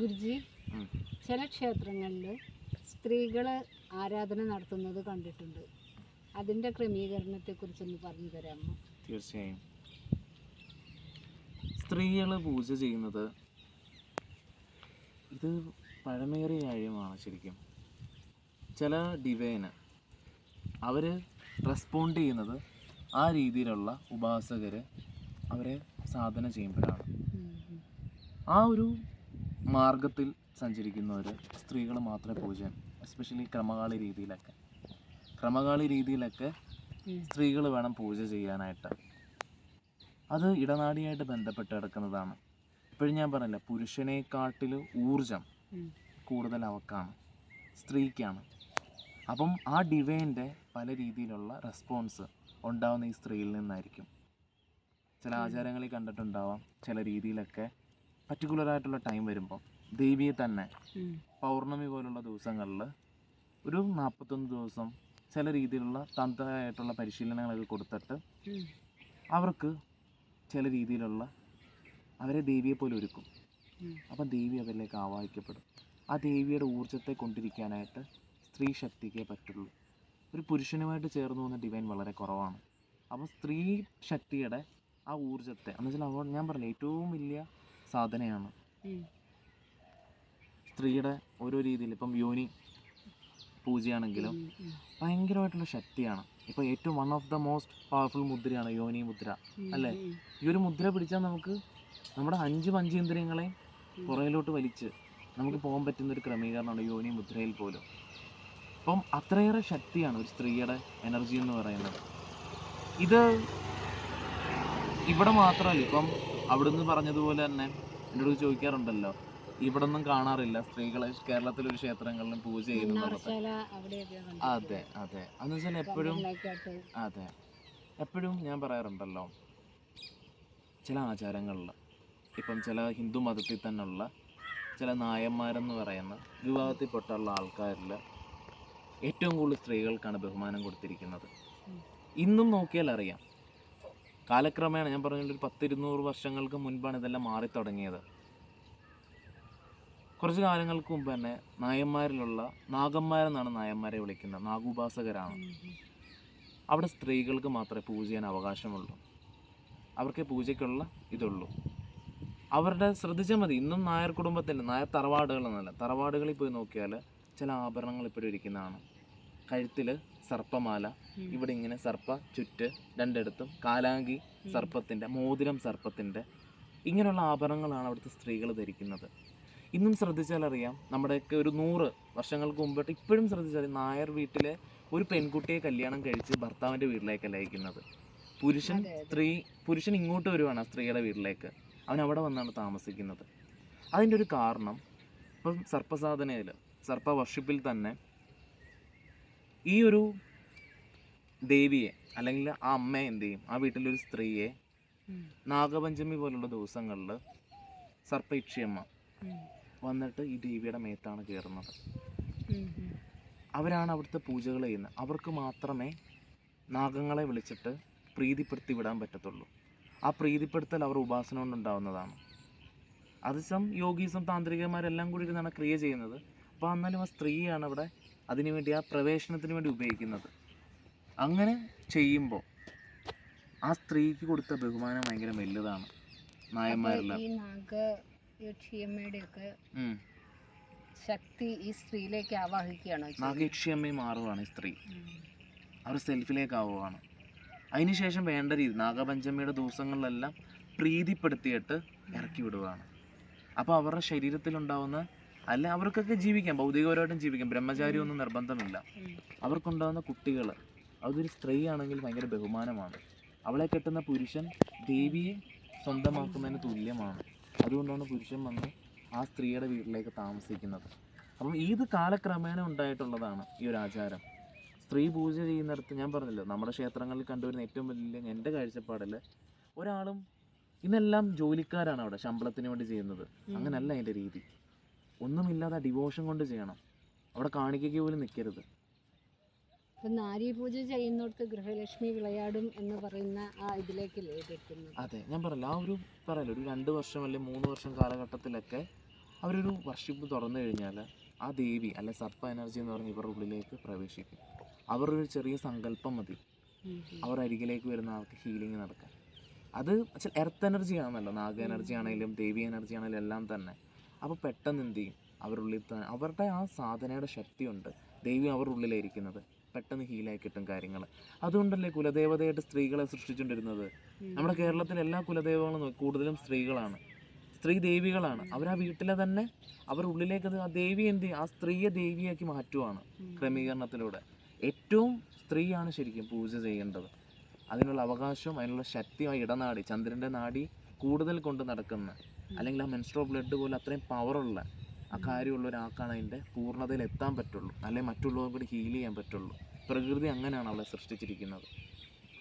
ഗുരുജി ചില ക്ഷേത്രങ്ങളിൽ സ്ത്രീകൾ ആരാധന നടത്തുന്നത് കണ്ടിട്ടുണ്ട്. അതിന്റെ ക്രമീകരണത്തെക്കുറിച്ചൊന്ന് പറഞ്ഞു തരാമോ? തീർച്ചയായും. സ്ത്രീകൾ പൂജ ചെയ്യുന്നത് ഇത് പഴമേറിയ കാര്യമാണ് ശരിക്കും. ചില ഡിവൈന് അവർ റെസ്പോണ്ട് ചെയ്യുന്നത് ആ രീതിയിലുള്ള ഉപാസകർ അവരെ സാധന ചെയ്യുമ്പോഴാണ്. ആ ഒരു മാർഗത്തിൽ സഞ്ചരിക്കുന്നവർ സ്ത്രീകൾ മാത്രമേ പൂജ എസ്പെഷ്യലി ക്രമകാളി രീതിയിലൊക്കെ. ക്രമകാളി രീതിയിലൊക്കെ സ്ത്രീകൾ വേണം പൂജ ചെയ്യാനായിട്ട്. അത് ഇടനാടിയായിട്ട് ബന്ധപ്പെട്ട് കിടക്കുന്നതാണ്. ഇപ്പോഴും ഞാൻ പറഞ്ഞില്ല പുരുഷനെക്കാട്ടിൽ ഊർജം. കൂടുതൽ അവക്കാണ് സ്ത്രീക്കാണ്. അപ്പം ആ ഡിവൈന്റെ പല രീതിയിലുള്ള റെസ്പോൺസ് ഉണ്ടാവുന്ന ഈ സ്ത്രീയിൽ നിന്നായിരിക്കും. ചില ആചാരങ്ങളിൽ കണ്ടിട്ടുണ്ടാവാം ചില രീതിയിലൊക്കെ പർട്ടിക്കുലർ ആയിട്ടുള്ള ടൈം വരുമ്പോൾ ദേവിയെ തന്നെ പൗർണമി പോലുള്ള ദിവസങ്ങളിൽ ഒരു നാൽപ്പത്തൊന്ന് ദിവസം ചില രീതിയിലുള്ള തന്ത്രമായിട്ടുള്ള പരിശീലനങ്ങളൊക്കെ കൊടുത്തിട്ട് അവർക്ക് ചില രീതിയിലുള്ള അവരെ ദേവിയെ പോലെ ഒരുക്കും. അപ്പം ദേവി അവരിലേക്ക് ആവാഹിക്കപ്പെടും. ആ ദേവിയുടെ ഊർജത്തെ കൊണ്ടിരിക്കാനായിട്ട് സ്ത്രീ ശക്തിക്കേ പറ്റുള്ളൂ. ഒരു പുരുഷനുമായിട്ട് ചേർന്ന് പോകുന്ന ഡിവൈൻ വളരെ കുറവാണ്. അപ്പോൾ സ്ത്രീ ശക്തിയുടെ ആ ഊർജത്തെ എന്ന് വെച്ചാൽ ഞാൻ പറഞ്ഞു ഏറ്റവും വലിയ സാധനയാണ്. സ്ത്രീയുടെ ഓരോ രീതിയിൽ ഇപ്പം യോനി പൂജയാണെങ്കിലും. ഭയങ്കരമായിട്ടുള്ള ശക്തിയാണ്. ഇപ്പൊ ഏറ്റവും one of the most powerful മുദ്രയാണ് യോനി മുദ്ര അല്ലെ? അല്ലേ? ഈ ഒരു മുദ്ര പിടിച്ചാൽ നമുക്ക് നമ്മുടെ അഞ്ച് പഞ്ചേന്ദ്രിയങ്ങളെ പുറകിലോട്ട് വലിച്ച് നമുക്ക് പോകാൻ പറ്റുന്ന ഒരു ക്രമീകരണമാണ് യോനി മുദ്രയിൽ പോലും. അപ്പം അത്രയേറെ ശക്തിയാണ് ഒരു സ്ത്രീയുടെ എനർജി എന്ന് പറയുന്നത്. ഇത് ഇവിടെ മാത്രമല്ല ഇപ്പം അവിടുന്ന് പറഞ്ഞതുപോലെ തന്നെ എന്നോട് ചോദിക്കാറുണ്ടല്ലോ ഇവിടെ ഒന്നും കാണാറില്ല സ്ത്രീകളെ കേരളത്തിലെ ഒരു ക്ഷേത്രങ്ങളിലും പൂജ ചെയ്യുന്നുണ്ട് അതെ അതെ. അതെന്ന് വെച്ചാൽ എപ്പോഴും അതെ. എപ്പോഴും ഞാൻ പറയാറുണ്ടല്ലോ ചില ആചാരങ്ങളിൽ ഇപ്പം ചില ഹിന്ദു മതത്തിൽ തന്നെയുള്ള ചില നായന്മാരെന്ന് പറയുന്ന വിവാഹത്തിൽപ്പെട്ടുള്ള ആൾക്കാരിൽ ഏറ്റവും കൂടുതൽ സ്ത്രീകൾക്കാണ് ബഹുമാനം കൊടുത്തിരിക്കുന്നത്. ഇന്നും നോക്കിയാൽ അറിയാം കാലക്രമേണ ഞാൻ പറഞ്ഞ ഒരു പത്തിരുന്നൂറ് വർഷങ്ങൾക്ക് മുൻപാണ് ഇതെല്ലാം മാറി തുടങ്ങിയത്. കുറച്ച് കാലങ്ങൾക്ക് മുമ്പ് തന്നെ നായന്മാരിലുള്ള നാഗന്മാരെന്നാണ് നായന്മാരെ വിളിക്കുന്നത്. നാഗുപാസകരാണ്. അവിടെ സ്ത്രീകൾക്ക് മാത്രമേ പൂജ ചെയ്യാൻ അവകാശമുള്ളൂ. അവർക്ക് പൂജയ്ക്കുള്ള ഇതുള്ളൂ. അവരുടെ ശ്രദ്ധിച്ചാൽ മതി. ഇന്നും നായർ കുടുംബത്തിന്റെ നായർ തറവാടുകളെന്നല്ല. തറവാടുകളിൽ പോയി നോക്കിയാൽ ചില ആഭരണങ്ങൾ ഇപ്പോഴും ഇരിക്കുന്നതാണ്. കഴുത്തിൽ സർപ്പമാല ഇവിടെ ഇങ്ങനെ സർപ്പ ചുറ്റ് രണ്ടിടത്തും കാലാങ്കി സർപ്പത്തിന്റെ മോതിരം സർപ്പത്തിന്റെ ഇങ്ങനെയുള്ള ആഭരണങ്ങളാണ് അവിടുത്തെ സ്ത്രീകൾ ധരിക്കുന്നത്. ഇന്നും ശ്രദ്ധിച്ചാൽ അറിയാം നമ്മുടെയൊക്കെ ഒരു നൂറ് വർഷങ്ങൾക്ക് മുമ്പോട്ട് ഇപ്പോഴും ശ്രദ്ധിച്ചാൽ നായർ വീട്ടിലെ ഒരു പെൺകുട്ടിയെ കല്യാണം കഴിച്ച് ഭർത്താവിന്റെ വീട്ടിലേക്കല്ല അയക്കുന്നത്? പുരുഷൻ. സ്ത്രീ പുരുഷൻ ഇങ്ങോട്ട് വരുവാണ് ആ സ്ത്രീയുടെ വീട്ടിലേക്ക്. അവൻ അവിടെ വന്നാണ് താമസിക്കുന്നത്. അതിന്റെ ഒരു കാരണം ഇപ്പം സർപ്പസാധനയിൽ സർപ്പ വർഷിപ്പിൽ തന്നെ ഈ ഒരു ദേവിയെ അല്ലെങ്കിൽ ആ അമ്മ എന്ത് ചെയ്യും ആ വീട്ടിലൊരു സ്ത്രീയെ. നാഗപഞ്ചമി പോലുള്ള ദിവസങ്ങളിൽ സർപ്പയക്ഷിയമ്മ. വന്നിട്ട് ഈ ദേവിയുടെ മേത്താണ് കയറുന്നത്. അവരാണ് അവിടുത്തെ പൂജകൾ ചെയ്യുന്നത് അവർക്ക് മാത്രമേ നാഗങ്ങളെ വിളിച്ചിട്ട് പ്രീതിപ്പെടുത്തി വിടാൻ പറ്റത്തുള്ളൂ ആ പ്രീതിപ്പെടുത്തൽ അവർ ഉപാസന കൊണ്ടുണ്ടാവുന്നതാണ് അത് സം യോഗീസം താന്ത്രികന്മാരെല്ലാം കൂടി ഇരുന്നാണ് ക്രിയ ചെയ്യുന്നത് അപ്പോൾ എന്നാലും ആ സ്ത്രീയാണ് അവിടെ അതിനുവേണ്ടി ആ പ്രവേശനത്തിന് വേണ്ടി ഉപയോഗിക്കുന്നത്. അങ്ങനെ ചെയ്യുമ്പോൾ ആ സ്ത്രീക്ക് കൊടുത്ത ബഹുമാനം ഭയങ്കര വലുതാണ്. നായന്മാരെല്ലാം. ഈ നാഗ ശക്തി ഈ സ്ത്രീയിലേക്ക് ആവാഹിക്കുകയാണ്? നാഗയക്ഷിയമ്മയെ ഈ സ്ത്രീ. അവർ സെൽഫിലേക്ക് ആവുകയാണ് അതിനുശേഷം വേണ്ട രീതി നാഗപഞ്ചമിയുടെ ദിവസങ്ങളിലെല്ലാം പ്രീതിപ്പെടുത്തിയിട്ട് ഇറക്കി വിടുകയാണ് അപ്പോൾ അവരുടെ ശരീരത്തിലുണ്ടാവുന്ന അല്ല അവർക്കൊക്കെ ജീവിക്കാം ഭൗതികപരമായിട്ടും ജീവിക്കാം. ബ്രഹ്മചാരി ഒന്നും നിർബന്ധമില്ല. അവർക്കുണ്ടാകുന്ന കുട്ടികൾ അതൊരു സ്ത്രീ ആണെങ്കിൽ ഭയങ്കര ബഹുമാനമാണ്. അവളെ കെട്ടുന്ന പുരുഷൻ ദേവിയെ സ്വന്തമാക്കുന്നതിന് തുല്യമാണ്. അതുകൊണ്ടാണ് പുരുഷൻ വന്ന് ആ സ്ത്രീയുടെ വീട്ടിലേക്ക് താമസിക്കുന്നത്. അപ്പം ഇത് കാലക്രമേണ ഉണ്ടായിട്ടുള്ളതാണ് ഈ ഒരു ആചാരം. സ്ത്രീ പൂജ ചെയ്യുന്നിടത്ത് ഞാൻ പറഞ്ഞല്ലോ നമ്മുടെ ക്ഷേത്രങ്ങളിൽ കണ്ടുവരുന്ന ഏറ്റവും വലിയ എന്റെ കാഴ്ചപ്പാടിൽ ഒരാളും ഇന്നെല്ലാം ജോലിക്കാരാണ് അവിടെ ശമ്പളത്തിന് വേണ്ടി ചെയ്യുന്നത്. അങ്ങനല്ല അതിന്റെ രീതി. ഒന്നുമില്ലാതെ ഡിവോഷൻ കൊണ്ട് ചെയ്യണം. അവിടെ കാണിക്കുക പോലും നിൽക്കരുത് ഇപ്പൊ നാരി പൂജ ചെയ്യുന്നിടത്ത് ഗൃഹലക്ഷ്മി വിളയാടും എന്ന് പറയുന്ന ആ ഇതിലേക്കല്ലേ ഇത് അതെ ഞാൻ പറയല്ല ആ ഒരു പറയല്ലോ ഒരു രണ്ട് വർഷം അല്ലെങ്കിൽ മൂന്ന് വർഷം കാലഘട്ടത്തിലൊക്കെ അവരൊരു വർഷിപ്പ് തുറന്നു കഴിഞ്ഞാൽ ആ ദേവി അല്ലെ സർപ്പ എനർജി എന്ന് പറഞ്ഞ ഇവരുടെ ഉള്ളിലേക്ക് പ്രവേശിക്കും. അവരുടെ ഒരു ചെറിയ സങ്കല്പം മതി. അവർ അരികിലേക്ക് വരുന്ന ആൾക്ക് ഹീലിംഗ് നടക്കാൻ അത് എർത്ത് എനർജി ആണല്ലോ നാഗ എനർജി ആണെങ്കിലും ദേവി എനർജി ആണെങ്കിലും എല്ലാം തന്നെ. അപ്പോൾ പെട്ടെന്ന് എന്ത് ചെയ്യും? അവരുള്ളിൽ അവരുടെ ആ സാധനയുടെ ശക്തിയുണ്ട്. ദൈവം അവരുടെ ഉള്ളിലായിരിക്കുന്നത്. പെട്ടെന്ന് ഹീലായി കിട്ടും കാര്യങ്ങൾ. അതുകൊണ്ടല്ലേ കുലദേവതയായിട്ട് സ്ത്രീകളെ സൃഷ്ടിച്ചുകൊണ്ടിരുന്നത്? നമ്മുടെ കേരളത്തിലെ എല്ലാ കുലദേവങ്ങളും കൂടുതലും സ്ത്രീകളാണ്. സ്ത്രീ ദേവികളാണ്. അവർ ആ വീട്ടിലെ തന്നെ അവരുടെ ഉള്ളിലേക്ക് അത് ആ ദേവി എന്ത് ചെയ്യും? ആ സ്ത്രീയെ ദേവിയാക്കി മാറ്റുവാണ് ക്രമീകരണത്തിലൂടെ. ഏറ്റവും സ്ത്രീയാണ് ശരിക്കും പൂജ ചെയ്യേണ്ടത്. അതിനുള്ള അവകാശവും അതിനുള്ള ശക്തി ആ ഇടനാടി ചന്ദ്രന്റെ നാടി കൂടുതൽ കൊണ്ട് നടക്കുന്ന അല്ലെങ്കിൽ ആ മെൻസ്ട്രോ ബ്ലഡ് പോലെ അത്രയും പവറുള്ള ആ കാര്യമുള്ള ഒരാൾക്കാണ് അതിന്റെ പൂർണതയിൽ എത്താൻ പറ്റുള്ളൂ. അല്ലെങ്കിൽ മറ്റുള്ളവർക്ക് കൂടി ഹീൽ ചെയ്യാൻ പറ്റുള്ളൂ. പ്രകൃതി അങ്ങനെയാണ് അവളെ സൃഷ്ടിച്ചിരിക്കുന്നത്.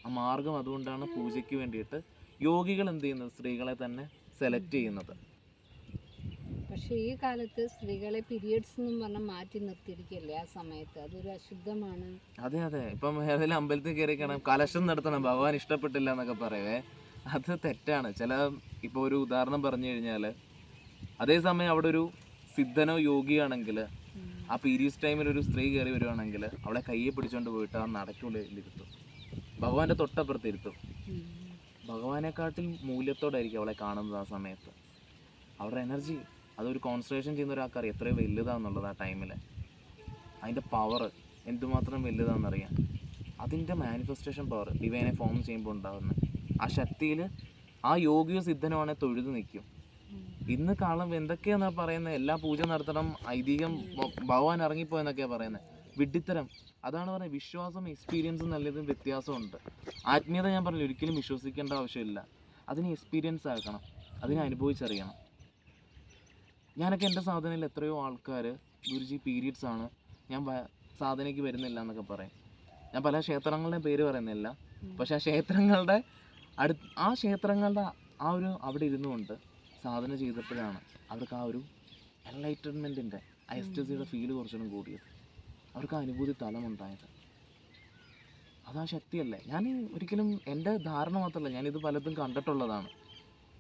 ആ മാർഗം അതുകൊണ്ടാണ് പൂജയ്ക്ക് വേണ്ടിയിട്ട് യോഗികൾ എന്ത് ചെയ്യുന്നത്? സ്ത്രീകളെ തന്നെ സെലക്ട് ചെയ്യുന്നത്. പക്ഷേ ഈ കാലത്ത് സ്ത്രീകളെ പീരിയഡ്സ് എന്നും പറഞ്ഞാൽ മാറ്റി നിർത്തിയിരിക്കല്ലേ ആ സമയത്ത്? അതൊരു അശുദ്ധമാണ്. അതെ അതെ. ഇപ്പം ഏതെങ്കിലും അമ്പലത്തിൽ കയറി കാണാം കലശം നടത്തണം. ഭഗവാൻ ഇഷ്ടപ്പെട്ടില്ല എന്നൊക്കെ പറയവേ. അത് തെറ്റാണ്. ചില ഇപ്പോൾ ഒരു ഉദാഹരണം പറഞ്ഞു കഴിഞ്ഞാൽ അതേസമയം അവിടെ ഒരു സിദ്ധനോ യോഗിയാണെങ്കിൽ ആ പീരീഡ്സ് ടൈമിൽ ഒരു സ്ത്രീ കയറി വരുവാണെങ്കിൽ അവളെ കയ്യെ പിടിച്ചുകൊണ്ട് പോയിട്ട് ആ നടക്കുള്ളിൽ ഇരുത്തും. ഭഗവാന്റെ തൊട്ടപ്പുറത്ത് ഇരുത്തും. ഭഗവാനെക്കാട്ടിൽ മൂല്യത്തോടായിരിക്കും അവളെ കാണുന്നത് ആ സമയത്ത്. അവരുടെ എനർജി അതൊരു കോൺസെൻട്രേഷൻ ചെയ്യുന്ന ഒരാൾക്കറിയാം എത്രയും വലുതാന്നുള്ളത് ആ ടൈമിൽ അതിന്റെ പവർ എന്തുമാത്രം വലുതാണെന്നറിയാം അതിന്റെ മാനിഫെസ്റ്റേഷൻ പവർ ഡിവൈനെ ഫോം ചെയ്യുമ്പോൾ ഉണ്ടാകുന്ന ആ ശക്തിയിൽ ആ യോഗിയോ സിദ്ധനുമാണെ തൊഴുതു നിൽക്കും. ഇന്ന് കാലം എന്തൊക്കെയാണ് പറയുന്നത് എല്ലാ പൂജ നടത്തണം ഐതിഹ്യം ഭഗവാൻ ഇറങ്ങിപ്പോയെന്നൊക്കെയാ പറയുന്നത് വിഡ്ഢിത്തരം. അതാണ് പറയുന്നത് വിശ്വാസം എക്സ്പീരിയൻസും നല്ലതും വ്യത്യാസമുണ്ട് ആത്മീയത ഞാൻ പറഞ്ഞു ഒരിക്കലും വിശ്വസിക്കേണ്ട ആവശ്യമില്ല. അതിനെ എക്സ്പീരിയൻസ് ആക്കണം. അതിനെ അനുഭവിച്ചറിയണം. ഞാനൊക്കെ എന്റെ സാധനയിൽ എത്രയോ ആൾക്കാർ ഗുരുജി പീരീഡ്സ് ആണ് ഞാൻ സാധനയ്ക്ക് വരുന്നില്ല എന്നൊക്കെ പറയും. ഞാൻ പല ക്ഷേത്രങ്ങളുടെയും പേര് പറയുന്നില്ല. പക്ഷെ ആ ക്ഷേത്രങ്ങളുടെ അടു ആ ക്ഷേത്രങ്ങളുടെ ആ ഒരു അവിടെ ഇരുന്നുകൊണ്ട് സാധന ചെയ്തപ്പോഴാണ് അവർക്ക് ആ ഒരു എൻലൈറ്റൻമെന്റിന്റെ ഐസ്റ്റസിയുടെ ഫീൽ കുറച്ചുകൂടി കൂടിയത്. അവർക്ക് ആ അനുഭൂതി തലമുണ്ടായത്. അതാ ശക്തിയല്ലേ? ഞാൻ ഒരിക്കലും എന്റെ ധാരണ മാത്രമല്ല ഞാനിത് പലതും കണ്ടിട്ടുള്ളതാണ്.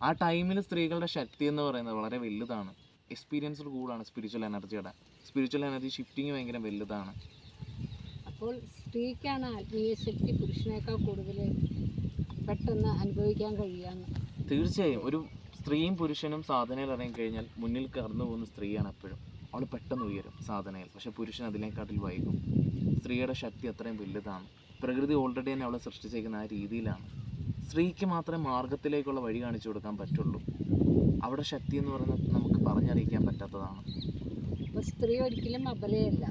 ആ ടൈമിൽ സ്ത്രീകളുടെ ശക്തി എന്ന് പറയുന്നത് വളരെ വലുതാണ്. എക്സ്പീരിയൻസ് കൂടാണ് സ്പിരിച്വൽ എനർജിയുടെ സ്പിരിച്വൽ എനർജി ഷിഫ്റ്റിങ് ഭയങ്കര വലുതാണ്. അപ്പോൾ സ്ത്രീക്കാണ് ആത്മീയ ശക്തി പുരുഷനേക്കാൾ കൂടുതൽ പെട്ടെന്ന് അനുഭവിക്കാൻ കഴിയാന്ന് തീർച്ചയായും. ഒരു സ്ത്രീയും പുരുഷനും സാധനയിൽ ഇറങ്ങിക്കഴിഞ്ഞാൽ മുന്നിൽ കടന്നു പോകുന്ന സ്ത്രീയാണ് എപ്പോഴും. അവൾ പെട്ടെന്ന് ഉയരും സാധനയിൽ. പക്ഷെ പുരുഷൻ അതിനേക്കാട്ടിൽ വൈകും. സ്ത്രീയുടെ ശക്തി അത്രയും വലുതാണ്. പ്രകൃതി ഓൾറെഡി തന്നെ അവളെ സൃഷ്ടിച്ചേക്കുന്ന ആ രീതിയിലാണ്. സ്ത്രീക്ക് മാത്രമേ മാർഗത്തിലേക്കുള്ള വഴി കാണിച്ചു കൊടുക്കാൻ പറ്റുള്ളൂ. അവിടെ ശക്തി എന്ന് പറയുന്നത് നമുക്ക് പറഞ്ഞറിയിക്കാൻ പറ്റാത്തതാണ്. സ്ത്രീ ഒരിക്കലും അബലയല്ല.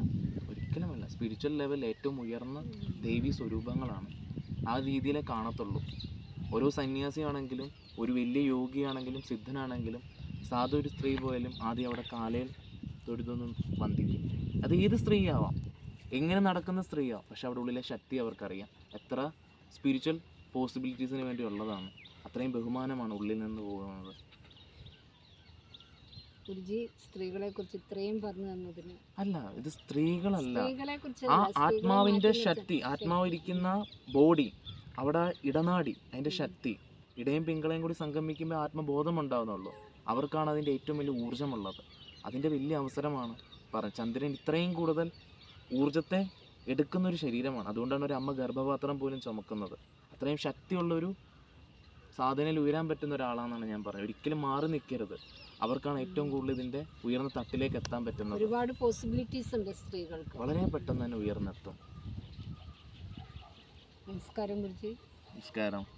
ഒരിക്കലുമല്ല. സ്പിരിച്വൽ ലെവൽ ഏറ്റവും ഉയർന്ന ദേവി സ്വരൂപങ്ങളാണ്. ആ രീതിയിലേ കാണത്തുള്ളൂ. ഓരോ സന്യാസിയാണെങ്കിലും ഒരു വലിയ യോഗിയാണെങ്കിലും സിദ്ധനാണെങ്കിലും സാധു ഒരു സ്ത്രീ പോയാലും ആദ്യം അവിടെ കാലയിൽ തൊഴുതൊന്നും വന്ദിക്കും അത് ഏത് സ്ത്രീയാവാം? എങ്ങനെ നടക്കുന്ന സ്ത്രീയാവാം പക്ഷെ അവിടെ ഉള്ളിലെ ശക്തി അവർക്കറിയാം. എത്ര സ്പിരിച്വൽ പോസിബിലിറ്റീസിന് വേണ്ടി ഉള്ളതാണ് അത്രയും ബഹുമാനമാണ് ഉള്ളിൽ നിന്ന് പോകുന്നത്. ഗുരുജി സ്ത്രീകളെ കുറിച്ച് ഇത്രയും പറഞ്ഞു തന്നതിന്. അല്ല ഇത് സ്ത്രീകളല്ല. ആ ആത്മാവിന്റെ ശക്തി ആത്മാവ് ഇരിക്കുന്ന ബോഡി അവിടെ ഇടനാടി അതിന്റെ ശക്തി. ഇടയും പിങ്കളയും കൂടി സംഗമിക്കുമ്പോൾ ആത്മബോധം ഉണ്ടാവുന്നുള്ളൂ അവർക്കാണ് അതിന്റെ ഏറ്റവും വലിയ ഊർജമുള്ളത്. അതിന്റെ വലിയ അവസരമാണ് പറ ചന്ദ്രൻ ഇത്രയും കൂടുതൽ ഊർജത്തെ എടുക്കുന്ന ഒരു ശരീരമാണ്. അതുകൊണ്ടാണ് ഒരു അമ്മ ഗർഭപാത്രം പോലും ചുമക്കുന്നത്. അത്രയും ശക്തിയുള്ളൊരു സാധനയിൽ ഉയരാൻ പറ്റുന്ന ഒരാളാണെന്നാണ് ഞാൻ പറയുന്നത് ഒരിക്കലും മാറി നിൽക്കരുത്. അവർക്കാണ് ഏറ്റവും കൂടുതൽ ഇതിന്റെ ഉയർന്ന തട്ടിലേക്ക് എത്താൻ പറ്റുന്നത്. ഒരുപാട് പോസിബിലിറ്റീസ് ഉണ്ട് സ്ത്രീകൾക്ക്. വളരെ പെട്ടെന്ന് തന്നെ ഉയർന്നെത്തും. നമസ്കാരം ഗുരുജി. നമസ്കാരം.